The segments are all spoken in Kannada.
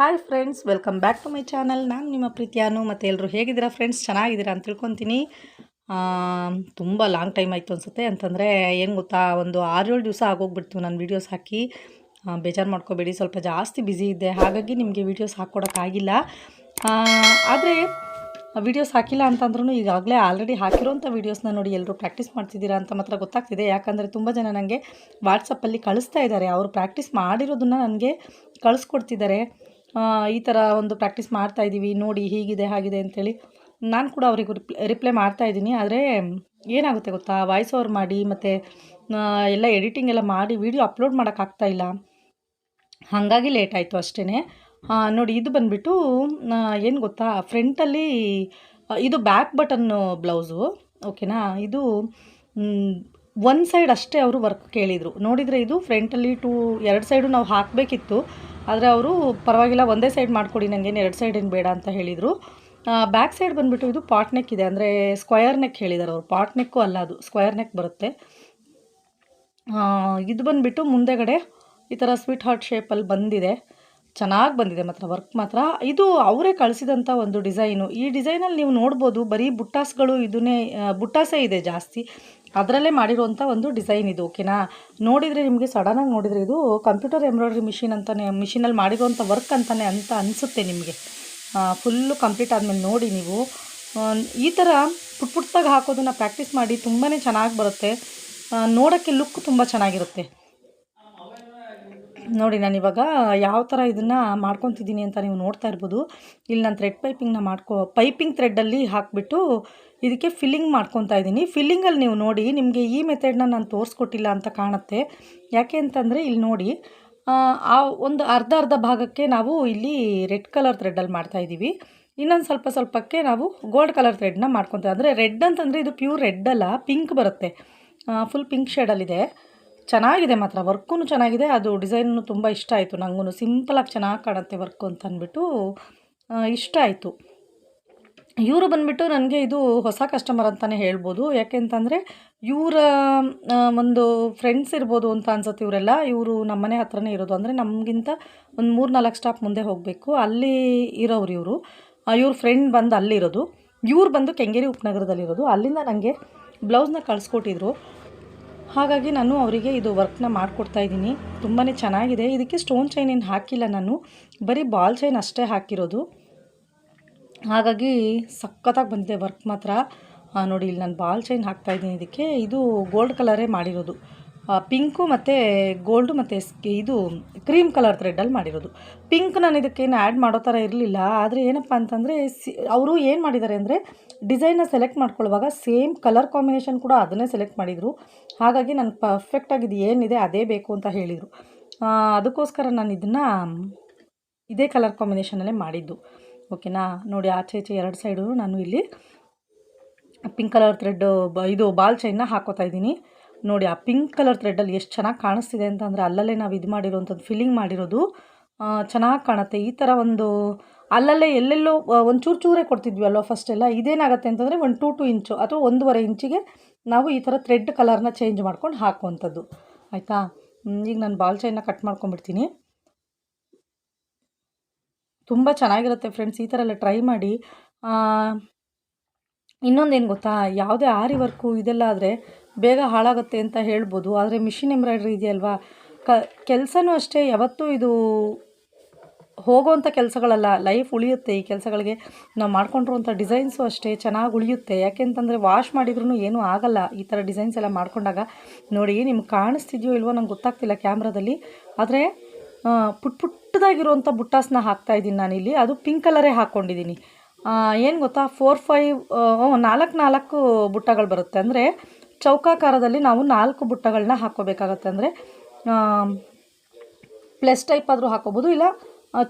Hi friends, welcome back to my channel. ನಾನು ನಿಮ್ಮ ಪ್ರೀತಿಯಾನು, ಮತ್ತು ಎಲ್ಲರೂ ಹೇಗಿದ್ದೀರಾ ಫ್ರೆಂಡ್ಸ್? ಚೆನ್ನಾಗಿದ್ದೀರಾ ಅಂತ ತಿಳ್ಕೊತೀನಿ. ತುಂಬ ಲಾಂಗ್ ಟೈಮ್ ಆಯಿತು ಅನಿಸುತ್ತೆ. ಅಂತಂದರೆ, ಏನು ಗೊತ್ತಾ, ಒಂದು ಆರೇಳು ದಿವಸ ಆಗೋಗ್ಬಿಡ್ತು ನಾನು ವೀಡಿಯೋಸ್ ಹಾಕಿ. ಬೇಜಾರು ಮಾಡ್ಕೋಬೇಡಿ, ಸ್ವಲ್ಪ ಜಾಸ್ತಿ ಬ್ಯುಸಿ ಇದ್ದೆ. ಹಾಗಾಗಿ ನಿಮಗೆ ವೀಡಿಯೋಸ್ ಹಾಕ್ಕೊಡೋಕ್ಕಾಗಿಲ್ಲ ಆದರೆ ವೀಡಿಯೋಸ್ ಹಾಕಿಲ್ಲ ಅಂತಂದ್ರೂ ಈಗಾಗಲೇ ಆಲ್ರೆಡಿ ಹಾಕಿರೋಂಥ ವೀಡಿಯೋಸ್ನ ನೋಡಿ ಎಲ್ಲರೂ ಪ್ರಾಕ್ಟೀಸ್ ಮಾಡ್ತಿದ್ದೀರಾ ಅಂತ ಮಾತ್ರ ಗೊತ್ತಾಗ್ತಿದೆ. ಯಾಕಂದರೆ ತುಂಬ ಜನ ನನಗೆ ವಾಟ್ಸಪ್ಪಲ್ಲಿ ಕಳಿಸ್ತಾ ಇದ್ದಾರೆ. ಅವರು ಪ್ರಾಕ್ಟೀಸ್ ಮಾಡಿರೋದನ್ನ ನನಗೆ ಕಳಿಸ್ಕೊಡ್ತಿದ್ದಾರೆ. ಈ ಥರ ಒಂದು ಪ್ರಾಕ್ಟೀಸ್ ಮಾಡ್ತಾ ಇದ್ದೀವಿ ನೋಡಿ ಹೀಗಿದೆ, ಹಾಗಿದೆ ಅಂಥೇಳಿ ನಾನು ಕೂಡ ಅವರಿಗೆ ರಿಪ್ಲೈ ರಿಪ್ಲೈ ಮಾಡ್ತಾ ಇದ್ದೀನಿ ಆದರೆ ಏನಾಗುತ್ತೆ ಗೊತ್ತಾ? ವಾಯ್ಸ್ ಓವರ್ ಮಾಡಿ ಮತ್ತು ಎಲ್ಲ ಎಡಿಟಿಂಗ್ ಎಲ್ಲ ಮಾಡಿ ವೀಡಿಯೋ ಅಪ್ಲೋಡ್ ಮಾಡೋಕ್ಕಾಗ್ತಾ ಇಲ್ಲ. ಹಾಗಾಗಿ ಲೇಟ್ ಆಯಿತು ಅಷ್ಟೇ ನೋಡಿ ಇದು ಬಂದುಬಿಟ್ಟು ಏನು ಗೊತ್ತಾ? ಫ್ರಂಟಲ್ಲಿ ಇದು ಬ್ಯಾಕ್ ಬಟನ್ನು ಬ್ಲೌಸು ಓಕೆನಾ ಇದು ಒನ್ ಸೈಡ್ ಅಷ್ಟೇ ಅವರು ವರ್ಕ್ ಕೇಳಿದರು. ನೋಡಿದರೆ ಇದು ಫ್ರಂಟಲ್ಲಿ ಟೂ ಎರಡು ಸೈಡು ನಾವು ಹಾಕಬೇಕಿತ್ತು. ಆದರೆ ಅವರು ಪರವಾಗಿಲ್ಲ, ಒಂದೇ ಸೈಡ್ ಮಾಡಿಕೊಡಿ ನನಗೇನು ಎರಡು ಸೈಡ್ ಏನು ಬೇಡ ಅಂತ ಹೇಳಿದರು. ಬ್ಯಾಕ್ ಸೈಡ್ ಬಂದುಬಿಟ್ಟು ಇದು ಪಾಟ್ ನೆಕ್ ಇದೆ, ಅಂದರೆ ಸ್ಕ್ವಯರ್ ನೆಕ್ ಹೇಳಿದ್ದಾರೆ ಅವರು. ಪಾಟ್ ನೆಕ್ಕು ಅಲ್ಲ ಅದು ಸ್ಕ್ವಯರ್ ನೆಕ್ ಬರುತ್ತೆ. ಇದು ಬಂದುಬಿಟ್ಟು ಮುಂದೆಗಡೆ ಈ ಥರ ಸ್ವೀಟ್ ಹಾರ್ಟ್ ಶೇಪಲ್ಲಿ ಬಂದಿದೆ. ಚೆನ್ನಾಗಿ ಬಂದಿದೆ, ಮಾತ್ರ ವರ್ಕ್ ಮಾತ್ರ. ಇದು ಅವರೇ ಕಳಿಸಿದಂಥ ಒಂದು ಡಿಸೈನು ಈ ಡಿಸೈನಲ್ಲಿ ನೀವು ನೋಡ್ಬೋದು, ಬರೀ ಬುಟ್ಟಾಸ್ಗಳು ಇದನ್ನೇ ಬುಟ್ಟಾಸೇ ಇದೆ ಜಾಸ್ತಿ. ಅದರಲ್ಲೇ ಮಾಡಿರುವಂಥ ಒಂದು ಡಿಸೈನ್ ಇದು, ಓಕೆನಾ? ನೋಡಿದರೆ ನಿಮಗೆ ಸಡನ್ನಾಗಿ ನೋಡಿದರೆ ಇದು ಕಂಪ್ಯೂಟರ್ ಎಂಬ್ರಾಯ್ಡ್ರಿ ಮಿಷಿನ್ ಅಂತಲೇ ಮಿಷಿನಲ್ಲಿ ಮಾಡಿರುವಂಥ ವರ್ಕ್ ಅಂತಲೇ ಅಂತ ಅನಿಸುತ್ತೆ ನಿಮಗೆ. ಫುಲ್ಲು ಕಂಪ್ಲೀಟ್ ಆದಮೇಲೆ ನೋಡಿ ನೀವು. ಈ ಥರ ಪುಟ್ ಪುಟ್ಟಾಗಿ ಹಾಕೋದನ್ನು ಪ್ರಾಕ್ಟೀಸ್ ಮಾಡಿ ತುಂಬಾ ಚೆನ್ನಾಗಿ ಬರುತ್ತೆ. ನೋಡೋಕ್ಕೆ ಲುಕ್ ತುಂಬ ಚೆನ್ನಾಗಿರುತ್ತೆ. ನೋಡಿ ನಾನು ಇವಾಗ ಯಾವ ಥರ ಇದನ್ನು ಮಾಡ್ಕೊತಿದ್ದೀನಿ ಅಂತ ನೀವು ನೋಡ್ತಾ ಇರ್ಬೋದು. ಇಲ್ಲಿ ನಾನು ಥ್ರೆಡ್ ಪೈಪಿಂಗ್ನ ಮಾಡ್ಕೊ ಪೈಪಿಂಗ್ ಥ್ರೆಡ್ಡಲ್ಲಿ ಹಾಕಿಬಿಟ್ಟು ಇದಕ್ಕೆ ಫಿಲ್ಲಿಂಗ್ ಮಾಡ್ಕೊತಾ ಇದ್ದೀನಿ. ಫಿಲ್ಲಿಂಗಲ್ಲಿ ನೀವು ನೋಡಿ ನಿಮಗೆ ಈ ಮೆಥಡ್ನ ನಾನು ತೋರಿಸ್ಕೊಟ್ಟಿಲ್ಲ ಅಂತ ಕಾಣುತ್ತೆ. ಯಾಕೆ ಅಂತಂದರೆ ಇಲ್ಲಿ ನೋಡಿ ಆ, ಆ ಒಂದು ಅರ್ಧ ಅರ್ಧ ಭಾಗಕ್ಕೆ ನಾವು ಇಲ್ಲಿ ರೆಡ್ ಕಲರ್ ಥ್ರೆಡ್ಡಲ್ಲಿ ಮಾಡ್ತಾಯಿದ್ದೀವಿ ಇನ್ನೊಂದು ಸ್ವಲ್ಪ ಸ್ವಲ್ಪಕ್ಕೆ ನಾವು ಗೋಲ್ಡ್ ಕಲರ್ ಥ್ರೆಡ್ನ ಮಾಡ್ಕೊತೀವಿ ಅಂದರೆ ರೆಡ್ ಅಂತಂದರೆ ಇದು ಪ್ಯೂರ್ ರೆಡ್ ಅಲ್ಲ ಪಿಂಕ್ ಬರುತ್ತೆ. ಫುಲ್ ಪಿಂಕ್ ಶೇಡಲ್ಲಿದೆ ಚೆನ್ನಾಗಿದೆ ಮಾತ್ರ ವರ್ಕೂ ಚೆನ್ನಾಗಿದೆ, ಅದು ಡಿಸೈನು ತುಂಬ ಇಷ್ಟ ಆಯಿತು ನನಗೂ ಸಿಂಪಲಾಗಿ ಚೆನ್ನಾಗಿ ಕಾಣುತ್ತೆ ವರ್ಕು ಅಂತ ಅಂದ್ಬಿಟ್ಟು ಇಷ್ಟ ಆಯಿತು. ಇವರು ಬಂದುಬಿಟ್ಟು ನನಗೆ ಇದು ಹೊಸ ಕಸ್ಟಮರ್ ಅಂತಲೇ ಹೇಳ್ಬೋದು. ಯಾಕೆಂತಂದರೆ ಇವರ ಒಂದು ಫ್ರೆಂಡ್ಸ್ ಇರ್ಬೋದು ಅಂತ ಅನ್ಸುತ್ತೆ ಇವರೆಲ್ಲ. ಇವರು ನಮ್ಮನೆ ಹತ್ರನೇ ಇರೋದು. ಅಂದರೆ ನಮಗಿಂತ ಒಂದು ಮೂರು ನಾಲ್ಕು ಸ್ಟಾಪ್ ಮುಂದೆ ಹೋಗಬೇಕು. ಅಲ್ಲಿ ಇರೋರು ಇವರು. ಇವ್ರ ಫ್ರೆಂಡ್ ಬಂದು ಅಲ್ಲಿರೋದು. ಇವ್ರು ಬಂದು ಕೆಂಗೇರಿ ಉಪನಗರದಲ್ಲಿರೋದು. ಅಲ್ಲಿಂದ ನನಗೆ ಬ್ಲೌಸ್ನ ಕಳಿಸ್ಕೊಟ್ಟಿದ್ರು. ಹಾಗಾಗಿ ನಾನು ಅವರಿಗೆ ಇದು ವರ್ಕ್ನ ಮಾಡಿಕೊಡ್ತಾ ಇದ್ದೀನಿ. ತುಂಬಾ ಚೆನ್ನಾಗಿದೆ. ಇದಕ್ಕೆ ಸ್ಟೋನ್ ಚೈನ್ ಏನು ಹಾಕಿಲ್ಲ ನಾನು. ಬರೀ ಬಾಲ್ ಚೈನ್ ಅಷ್ಟೇ ಹಾಕಿರೋದು. ಹಾಗಾಗಿ ಸಖತ್ತಾಗಿ ಬಂದಿದೆ ವರ್ಕ್ ಮಾತ್ರ. ನೋಡಿ, ಇಲ್ಲಿ ನಾನು ಬಾಲ್ ಚೈನ್ ಹಾಕ್ತಾ ಇದ್ದೀನಿ. ಇದಕ್ಕೆ ಇದು ಗೋಲ್ಡ್ ಕಲರೇ ಮಾಡಿರೋದು. ಪಿಂಕು ಮತ್ತು ಗೋಲ್ಡು ಮತ್ತು ಇದು ಕ್ರೀಮ್ ಕಲರ್ ಥ್ರೆಡ್ಡಲ್ಲಿ ಮಾಡಿರೋದು. ಪಿಂಕ್ ನಾನು ಇದಕ್ಕೇನು ಆ್ಯಡ್ ಮಾಡೋ ಥರ ಇರಲಿಲ್ಲ. ಆದರೆ ಏನಪ್ಪ ಅಂತಂದರೆ ಸಿ ಅವರು ಏನು ಮಾಡಿದ್ದಾರೆ ಅಂದರೆ ಡಿಸೈನ್ನ ಸೆಲೆಕ್ಟ್ ಮಾಡ್ಕೊಳ್ಳುವಾಗ ಸೇಮ್ ಕಲರ್ ಕಾಂಬಿನೇಷನ್ ಕೂಡ ಅದನ್ನೇ ಸೆಲೆಕ್ಟ್ ಮಾಡಿದರು. ಹಾಗಾಗಿ ನಾನು ಪರ್ಫೆಕ್ಟಾಗಿ ಇದು ಏನಿದೆ ಅದೇ ಬೇಕು ಅಂತ ಹೇಳಿದರು. ಅದಕ್ಕೋಸ್ಕರ ನಾನು ಇದನ್ನು ಇದೇ ಕಲರ್ ಕಾಂಬಿನೇಷನಲ್ಲೇ ಮಾಡಿದ್ದು. ಓಕೆನಾ ನೋಡಿ ಆಚೆ ಈಚೆ ಎರಡು ಸೈಡು ನಾನು ಇಲ್ಲಿ ಪಿಂಕ್ ಕಲರ್ ಥ್ರೆಡ್ ಇದು ಬಾಲ್ ಚೈನ್ನ ಹಾಕೋತಾ ಇದ್ದೀನಿ. ನೋಡಿ, ಆ ಪಿಂಕ್ ಕಲರ್ ಥ್ರೆಡ್ಡಲ್ಲಿ ಎಷ್ಟು ಚೆನ್ನಾಗಿ ಕಾಣಿಸ್ತಿದೆ ಅಂತಂದರೆ ಅಲ್ಲಲ್ಲೇ ನಾವು ಇದು ಮಾಡಿರೋವಂಥದ್ದು ಫಿಲ್ಲಿಂಗ್ ಮಾಡಿರೋದು. ಚೆನ್ನಾಗಿ ಕಾಣುತ್ತೆ. ಈ ಥರ ಒಂದು ಅಲ್ಲಲ್ಲೇ ಎಲ್ಲೆಲ್ಲೋ ಒಂದು ಚೂರು ಚೂರೇ ಕೊಡ್ತಿದ್ವಿ ಅಲ್ವಾ ಫಸ್ಟ್ ಎಲ್ಲ. ಇದೇನಾಗುತ್ತೆ ಅಂತಂದರೆ ಒಂದು ಟೂ ಟು ಇಂಚು ಅಥವಾ ಒಂದೂವರೆ ಇಂಚಿಗೆ ನಾವು ಈ ಥರ ಥ್ರೆಡ್ ಕಲರ್ನ ಚೇಂಜ್ ಮಾಡ್ಕೊಂಡು ಹಾಕುವಂಥದ್ದು. ಆಯಿತಾ? ಈಗ ನಾನು ಬಾಲ್ ಚೈನ ಕಟ್ ಮಾಡ್ಕೊಂಡ್ಬಿಡ್ತೀನಿ. ತುಂಬ ಚೆನ್ನಾಗಿರುತ್ತೆ ಫ್ರೆಂಡ್ಸ್ ಈ ಥರ ಎಲ್ಲ ಟ್ರೈ ಮಾಡಿ. ಇನ್ನೊಂದೇನು ಗೊತ್ತಾ? ಯಾವುದೇ ಆರಿ ವರ್ಕು ಇದೆಲ್ಲ ಆದರೆ ಬೇಗ ಹಾಳಾಗುತ್ತೆ ಅಂತ ಹೇಳ್ಬೋದು. ಆದರೆ ಮಿಷಿನ್ ಎಂಬ್ರಾಯ್ಡ್ರಿ ಇದೆಯಲ್ವಾ? ಕ, ಕೆಲಸನೂ ಅಷ್ಟೇ, ಯಾವತ್ತೂ ಇದು ಹೋಗೋವಂಥ ಕೆಲಸಗಳಲ್ಲ. ಲೈಫ್ ಉಳಿಯುತ್ತೆ ಈ ಕೆಲಸಗಳಿಗೆ. ನಾವು ಮಾಡ್ಕೊಂಡಿರುವಂಥ ಡಿಸೈನ್ಸು ಅಷ್ಟೇ, ಚೆನ್ನಾಗಿ ಉಳಿಯುತ್ತೆ. ಯಾಕೆಂತಂದರೆ ವಾಶ್ ಮಾಡಿದ್ರೂ ಏನೂ ಆಗಲ್ಲ ಈ ಥರ ಡಿಸೈನ್ಸ್ ಎಲ್ಲ ಮಾಡ್ಕೊಂಡಾಗ. ನೋಡಿ, ನಿಮ್ಗೆ ಕಾಣಿಸ್ತಿದೆಯೋ ಇಲ್ವೋ ನಂಗೆ ಗೊತ್ತಾಗ್ತಿಲ್ಲ ಕ್ಯಾಮ್ರಾದಲ್ಲಿ. ಆದರೆ ಪುಟ್ ಪುಟ್ಟದಾಗಿರುವಂಥ ಬುಟ್ಟಾಸ್ನ ಹಾಕ್ತಾ ಇದ್ದೀನಿ ನಾನಿಲ್ಲಿ. ಅದು ಪಿಂಕ್ ಕಲರೇ ಹಾಕ್ಕೊಂಡಿದ್ದೀನಿ ಏನು ಗೊತ್ತಾ? ಫೋರ್ ಫೈವ್ ನಾಲ್ಕು ನಾಲ್ಕು ಬುಟ್ಟಗಳು ಬರುತ್ತೆ. ಅಂದರೆ ಚೌಕಾಕಾರದಲ್ಲಿ ನಾವು ನಾಲ್ಕು ಬುಟ್ಟಗಳನ್ನ ಹಾಕೋಬೇಕಾಗತ್ತೆ ಅಂದರೆ ಪ್ಲಸ್ ಟೈಪ್ ಆದರೂ ಹಾಕೋಬೋದು ಇಲ್ಲ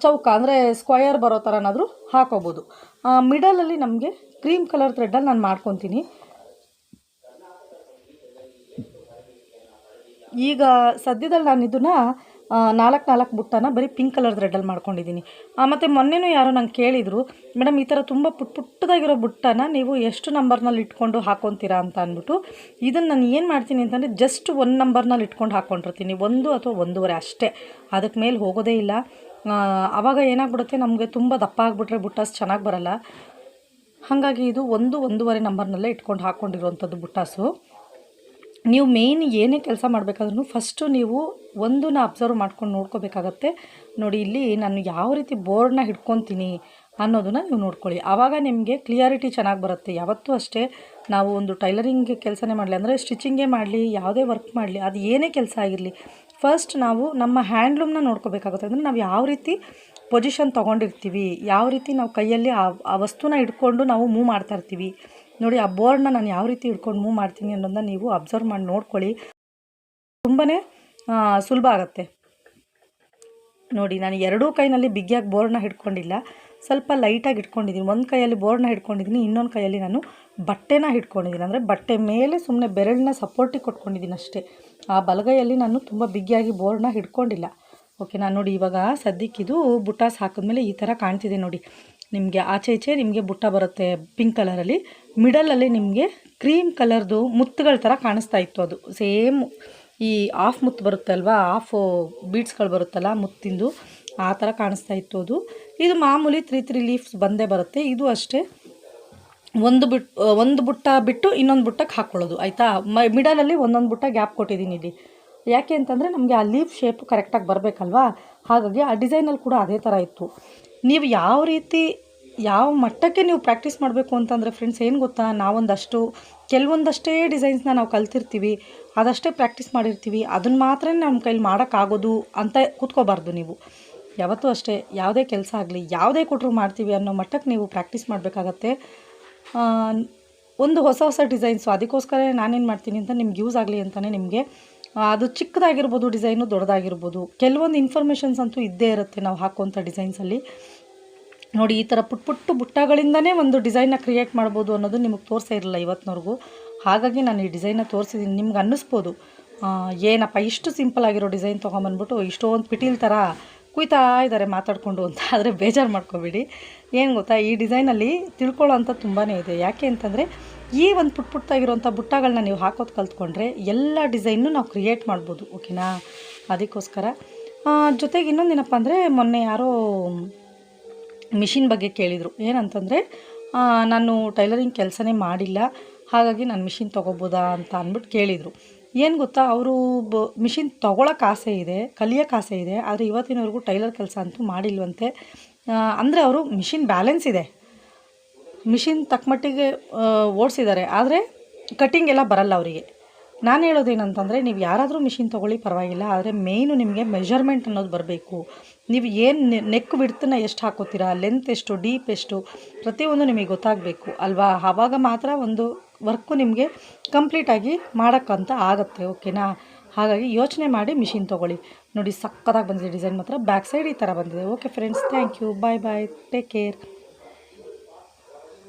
ಚೌಕ, ಅಂದರೆ ಸ್ಕ್ವಯರ್ ಬರೋ ಥರನಾದರೂ ಹಾಕೋಬೋದು ಮಿಡಲಲ್ಲಿ ನಮಗೆ ಕ್ರೀಮ್ ಕಲರ್ ಥ್ರೆಡ್ಡಲ್ಲಿ ನಾನು ಮಾಡ್ಕೊತೀನಿ. ಈಗ ಸದ್ಯದಲ್ಲಿ ನಾನು ಇದನ್ನು ನಾಲ್ಕು ನಾಲ್ಕು ಬುಟ್ಟನ ಬರೀ ಪಿಂಕ್ ಕಲರ್ ರೆಡ್ಡಲ್ಲಿ ಮಾಡ್ಕೊಂಡಿದ್ದೀನಿ ಮತ್ತು ಮೊನ್ನೆನೂ ಯಾರೋ ನಂಗೆ ಕೇಳಿದರು ಮೇಡಮ್ ಈ ಥರ ತುಂಬ ಪುಟ್ ಪುಟ್ಟದಾಗಿರೋ ಬುಟ್ಟನ ನೀವು ಎಷ್ಟು ನಂಬರ್ನಲ್ಲಿ ಇಟ್ಕೊಂಡು ಹಾಕೊತೀರಾ ಅಂತ ಅಂದ್ಬಿಟ್ಟು ಇದನ್ನು ನಾನು ಏನು ಮಾಡ್ತೀನಿ ಅಂತಂದರೆ ಜಸ್ಟ್ ಒಂದು ನಂಬರ್ನಲ್ಲಿ ಇಟ್ಕೊಂಡು ಹಾಕ್ಕೊಂಡಿರ್ತೀನಿ ಒಂದು ಅಥವಾ ಒಂದೂವರೆ ಅಷ್ಟೇ. ಅದಕ್ಕೆ ಮೇಲೆ ಹೋಗೋದೇ ಇಲ್ಲ. ಆವಾಗ ಏನಾಗ್ಬಿಡುತ್ತೆ, ನಮಗೆ ತುಂಬ ದಪ್ಪ ಆಗಿಬಿಟ್ರೆ ಬುಟ್ಟಾಸ್ ಚೆನ್ನಾಗಿ ಬರಲ್ಲ. ಹಾಗಾಗಿ ಇದು ಒಂದು ಒಂದೂವರೆ ನಂಬರ್ನಲ್ಲೇ ಇಟ್ಕೊಂಡು ಹಾಕ್ಕೊಂಡಿರುವಂಥದ್ದು ಬುಟ್ಟಾಸು. ನೀವು ಮೇಯ್ನ್ ಏನೇ ಕೆಲಸ ಮಾಡಬೇಕಾದ್ರೂ ಫಸ್ಟು ನೀವು ಒಂದನ್ನ ಅಬ್ಸರ್ವ್ ಮಾಡ್ಕೊಂಡು ನೋಡ್ಕೋಬೇಕಾಗತ್ತೆ. ನೋಡಿ, ಇಲ್ಲಿ ನಾನು ಯಾವ ರೀತಿ ಬೋರ್ಡ್ನ ಹಿಡ್ಕೊತೀನಿ ಅನ್ನೋದನ್ನ ನೀವು ನೋಡ್ಕೊಳ್ಳಿ. ಆವಾಗ ನಿಮಗೆ ಕ್ಲಿಯಾರಿಟಿ ಚೆನ್ನಾಗಿ ಬರುತ್ತೆ. ಯಾವತ್ತೂ ಅಷ್ಟೇ ನಾವು ಒಂದು ಟೈಲರಿಂಗ್ ಕೆಲಸನೇ ಮಾಡಲಿ, ಅಂದರೆ ಸ್ಟಿಚಿಂಗೇ ಮಾಡಲಿ, ಯಾವುದೇ ವರ್ಕ್ ಮಾಡಲಿ, ಅದು ಏನೇ ಕೆಲಸ ಆಗಿರಲಿ ಫಸ್ಟ್ ನಾವು ನಮ್ಮ ಹ್ಯಾಂಡ್ಲೂಮ್ನ ನೋಡ್ಕೋಬೇಕಾಗುತ್ತೆ. ಅಂದರೆ ನಾವು ಯಾವ ರೀತಿ ಪೊಸಿಷನ್ ತೊಗೊಂಡಿರ್ತೀವಿ, ಯಾವ ರೀತಿ ನಾವು ಕೈಯಲ್ಲಿ ಆ ವಸ್ತುನ ಹಿಡ್ಕೊಂಡು ನಾವು ಮೂವ್ ಮಾಡ್ತಾ ಇರ್ತೀವಿ ನೋಡಿ, ಆ ಬೋರ್ಡ್ನ ನಾನು ಯಾವ ರೀತಿ ಹಿಡ್ಕೊಂಡು ಮೂವ್ ಮಾಡ್ತೀನಿ ಅನ್ನೋದನ್ನ ನೀವು ಅಬ್ಸರ್ವ್ ಮಾಡಿ ನೋಡ್ಕೊಳ್ಳಿ. ತುಂಬಾ ಸುಲಭ ಆಗುತ್ತೆ. ನೋಡಿ, ನಾನು ಎರಡೂ ಕೈನಲ್ಲಿ ಬಿಗಿಯಾಗಿ ಬೋರ್ಡ್ನ ಹಿಡ್ಕೊಂಡಿಲ್ಲ. ಸ್ವಲ್ಪ ಲೈಟಾಗಿ ಇಟ್ಕೊಂಡಿದ್ದೀನಿ ಒಂದು ಕೈಯಲ್ಲಿ ಬೋರ್ಡ್ನ ಹಿಡ್ಕೊಂಡಿದ್ದೀನಿ ಇನ್ನೊಂದು ಕೈಯಲ್ಲಿ ನಾನು ಬಟ್ಟೆನ ಹಿಡ್ಕೊಂಡಿದ್ದೀನಿ ಅಂದರೆ ಬಟ್ಟೆ ಮೇಲೆ ಸುಮ್ಮನೆ ಬೆರಳನ್ನ ಸಪೋರ್ಟಿಗೆ ಕೊಟ್ಕೊಂಡಿದ್ದೀನಿ ಅಷ್ಟೇ. ಆ ಬಲಗೈಯಲ್ಲಿ ನಾನು ತುಂಬ ಬಿಗಿಯಾಗಿ ಬೋರ್ಡ್ನ ಹಿಡ್ಕೊಂಡಿಲ್ಲ. ಓಕೆ ನಾನು ನೋಡಿ ಇವಾಗ ಸದ್ಯಕ್ಕಿದು ಬುಟಾಸ್ ಹಾಕಿದ್ಮೇಲೆ ಈ ಥರ ಕಾಣ್ತಿದೆ ನೋಡಿ. ನಿಮಗೆ ಆಚೆ ಈಚೆ ನಿಮಗೆ ಬುಟ್ಟ ಬರುತ್ತೆ ಪಿಂಕ್ ಕಲರಲ್ಲಿ ಮಿಡಲಲ್ಲಿ ನಿಮಗೆ ಕ್ರೀಮ್ ಕಲರ್ದು ಮುತ್ತುಗಳ ಥರ ಕಾಣಿಸ್ತಾ ಇತ್ತು ಅದು. ಸೇಮ್ ಈ ಆಫ್ ಮುತ್ತು ಬರುತ್ತೆ ಅಲ್ವಾ? ಆಫ್ ಬೀಡ್ಸ್ಗಳು ಬರುತ್ತಲ್ಲ ಮುತ್ತಿಂದು ಆ ಥರ ಕಾಣಿಸ್ತಾ ಇತ್ತು ಅದು. ಇದು ಮಾಮೂಲಿ ತ್ರೀ ತ್ರೀ ಲೀಫ್ಸ್ ಬಂದೇ ಬರುತ್ತೆ. ಇದು ಅಷ್ಟೇ. ಒಂದು ಬಿಟ್, ಒಂದು ಬುಟ್ಟ ಬಿಟ್ಟು ಇನ್ನೊಂದು ಬುಟ್ಟಕ್ಕೆ ಹಾಕ್ಕೊಳ್ಳೋದು ಆಯಿತಾ? ಮ ಮಿಡಲಲ್ಲಿ ಒಂದೊಂದು ಬುಟ್ಟ ಗ್ಯಾಪ್ ಕೊಟ್ಟಿದ್ದೀನಿ ಇಲ್ಲಿ. ಯಾಕೆ ಅಂತಂದರೆ ನಮಗೆ ಆ ಲೀಫ್ ಶೇಪ್ ಕರೆಕ್ಟಾಗಿ ಬರಬೇಕಲ್ವಾ? ಹಾಗಾಗಿ ಆ ಡಿಸೈನಲ್ಲಿ ಕೂಡ ಅದೇ ಥರ ಇತ್ತು. ನೀವು ಯಾವ ರೀತಿ, ಯಾವ ಮಟ್ಟಕ್ಕೆ ನೀವು ಪ್ರಾಕ್ಟೀಸ್ ಮಾಡಬೇಕು ಅಂತಂದರೆ ಫ್ರೆಂಡ್ಸ್ ಏನು ಗೊತ್ತಾ, ನಾವೊಂದಷ್ಟು, ಕೆಲವೊಂದಷ್ಟೇ ಡಿಸೈನ್ಸ್ನ ನಾವು ಕಲ್ತಿರ್ತೀವಿ, ಅದಷ್ಟೇ ಪ್ರಾಕ್ಟೀಸ್ ಮಾಡಿರ್ತೀವಿ ಅದನ್ನು ಮಾತ್ರ ನಮ್ಮ ಕೈಲಿ ಮಾಡೋಕ್ಕಾಗೋದು ಅಂತ ಕೂತ್ಕೋಬಾರ್ದು ನೀವು. ಯಾವತ್ತೂ ಅಷ್ಟೇ, ಯಾವುದೇ ಕೆಲಸ ಆಗಲಿ, ಯಾವುದೇ ಕೊಟ್ಟರು ಮಾಡ್ತೀವಿ ಅನ್ನೋ ಮಟ್ಟಕ್ಕೆ ನೀವು ಪ್ರಾಕ್ಟೀಸ್ ಮಾಡಬೇಕಾಗತ್ತೆ. ಒಂದು ಹೊಸ ಹೊಸ ಡಿಸೈನ್ಸು ಅದಕ್ಕೋಸ್ಕರ ನಾನೇನು ಮಾಡ್ತೀನಿ ಅಂತ ನಿಮ್ಗೆ ಯೂಸ್ ಆಗಲಿ ಅಂತಲೇ ನಿಮಗೆ ಅದು ಚಿಕ್ಕದಾಗಿರ್ಬೋದು, ಡಿಸೈನು ದೊಡ್ಡದಾಗಿರ್ಬೋದು, ಕೆಲವೊಂದು ಇನ್ಫಾರ್ಮೇಷನ್ಸ್ ಅಂತೂ ಇದ್ದೇ ಇರುತ್ತೆ ನಾವು ಹಾಕುವಂಥ ಡಿಸೈನ್ಸಲ್ಲಿ ನೋಡಿ, ಈ ಥರ ಪುಟ್ ಪುಟ್ಟು ಬುಟ್ಟಗಳಿಂದನೇ ಒಂದು ಡಿಸೈನ್ನ ಕ್ರಿಯೇಟ್ ಮಾಡ್ಬೋದು ಅನ್ನೋದು ನಿಮಗೆ ತೋರಿಸೇ ಇರಲಿಲ್ಲ ಇವತ್ತಿನವರೆಗೂ. ಹಾಗಾಗಿ ನಾನು ಈ ಡಿಸೈನ್ನ ತೋರಿಸಿದ್ದೀನಿ ನಿಮ್ಗೆ ಅನ್ನಿಸ್ಬೋದು ಏನಪ್ಪ, ಇಷ್ಟು ಸಿಂಪಲ್ ಆಗಿರೋ ಡಿಸೈನ್ ತೊಗೊಂಬಂದ್ಬಿಟ್ಟು ಇಷ್ಟೊಂದು ಪಿಟೀಲ್ ಥರ ಕುಯ್ತಾ ಇದ್ದಾರೆ ಮಾತಾಡಿಕೊಂಡು ಅಂತ. ಆದರೆ ಬೇಜಾರು ಮಾಡ್ಕೋಬೇಡಿ. ಏನು ಗೊತ್ತಾ, ಈ ಡಿಸೈನಲ್ಲಿ ತಿಳ್ಕೊಳ್ಳೋ ಅಂತ ತುಂಬಾ ಇದೆ. ಯಾಕೆ ಅಂತಂದರೆ ಈ ಒಂದು ಪುಟ್ ಪುಟ್ಟಾಗಿರೋಂಥ ಬುಟ್ಟಗಳನ್ನ ನೀವು ಹಾಕೋದು ಕಲ್ತ್ಕೊಂಡ್ರೆ ಎಲ್ಲ ಡಿಸೈನು ನಾವು ಕ್ರಿಯೇಟ್ ಮಾಡ್ಬೋದು, ಓಕೆನಾ? ಅದಕ್ಕೋಸ್ಕರ ಜೊತೆಗೆ ಇನ್ನೊಂದೇನಪ್ಪ ಅಂದರೆ ಮೊನ್ನೆ ಯಾರೋ ಮಿಷಿನ್ ಬಗ್ಗೆ ಕೇಳಿದರು. ಏನಂತಂದರೆ ನಾನು ಟೈಲರಿಂಗ್ ಕೆಲಸನೇ ಮಾಡಿಲ್ಲ, ಹಾಗಾಗಿ ನಾನು ಮಿಷಿನ್ ತೊಗೋಬೋದಾ ಅಂತ ಅಂದ್ಬಿಟ್ಟು ಕೇಳಿದರು. ಏನು ಗೊತ್ತಾ, ಅವರು ಬ, ಮಿಷಿನ್ ತೊಗೊಳಕ್ಕೆ ಆಸೆ ಇದೆ ಕಲಿಯೋಕ್ಕೆ ಆಸೆ ಇದೆ, ಆದರೆ ಇವತ್ತಿನವರೆಗೂ ಟೈಲರ್ ಕೆಲಸ ಅಂತೂ ಮಾಡಿಲ್ವಂತೆ. ಅಂದರೆ ಅವರು ಮಿಷಿನ್ ಬ್ಯಾಲೆನ್ಸ್ ಇದೆ. ಮಿಷಿನ್ ತಕ್ಕಮಟ್ಟಿಗೆ ಓಡಿಸಿದ್ದಾರೆ. ಆದರೆ ಕಟ್ಟಿಂಗ್ ಎಲ್ಲ ಬರಲ್ಲ ಅವರಿಗೆ. ನಾನು ಹೇಳೋದೇನಂತಂದರೆ, ನೀವು ಯಾರಾದರೂ ಮಿಷಿನ್ ತೊಗೊಳ್ಳಿ, ಪರವಾಗಿಲ್ಲ. ಆದರೆ ಮೇಯ್ನು ನಿಮಗೆ ಮೆಷರ್ಮೆಂಟ್ ಅನ್ನೋದು ಬರಬೇಕು. ನೀವು ಏನು ನೆಕ್ ಬಿಡ್ತನ್ನ ಎಷ್ಟು ಹಾಕೋತೀರಾ ಲೆಂತ್ ಎಷ್ಟು ಡೀಪ್ ಎಷ್ಟು, ಪ್ರತಿಯೊಂದು ನಿಮಗೆ ಗೊತ್ತಾಗಬೇಕು, ಅಲ್ವಾ? ಆವಾಗ ಮಾತ್ರ ಒಂದು ವರ್ಕು ನಿಮಗೆ ಕಂಪ್ಲೀಟಾಗಿ ಮಾಡೋಕ್ಕಂತ ಆಗುತ್ತೆ ಓಕೆನಾ ಹಾಗಾಗಿ ಯೋಚನೆ ಮಾಡಿ ಮಿಷಿನ್ ತೊಗೊಳ್ಳಿ. ನೋಡಿ, ಸಕ್ಕತ್ತಾಗಿ ಬಂದಿದೆ ಡಿಸೈನ್ ಮಾತ್ರ. ಬ್ಯಾಕ್ ಸೈಡ್ ಈ ಥರ ಬಂದಿದೆ. Okay friends thank you bye bye take care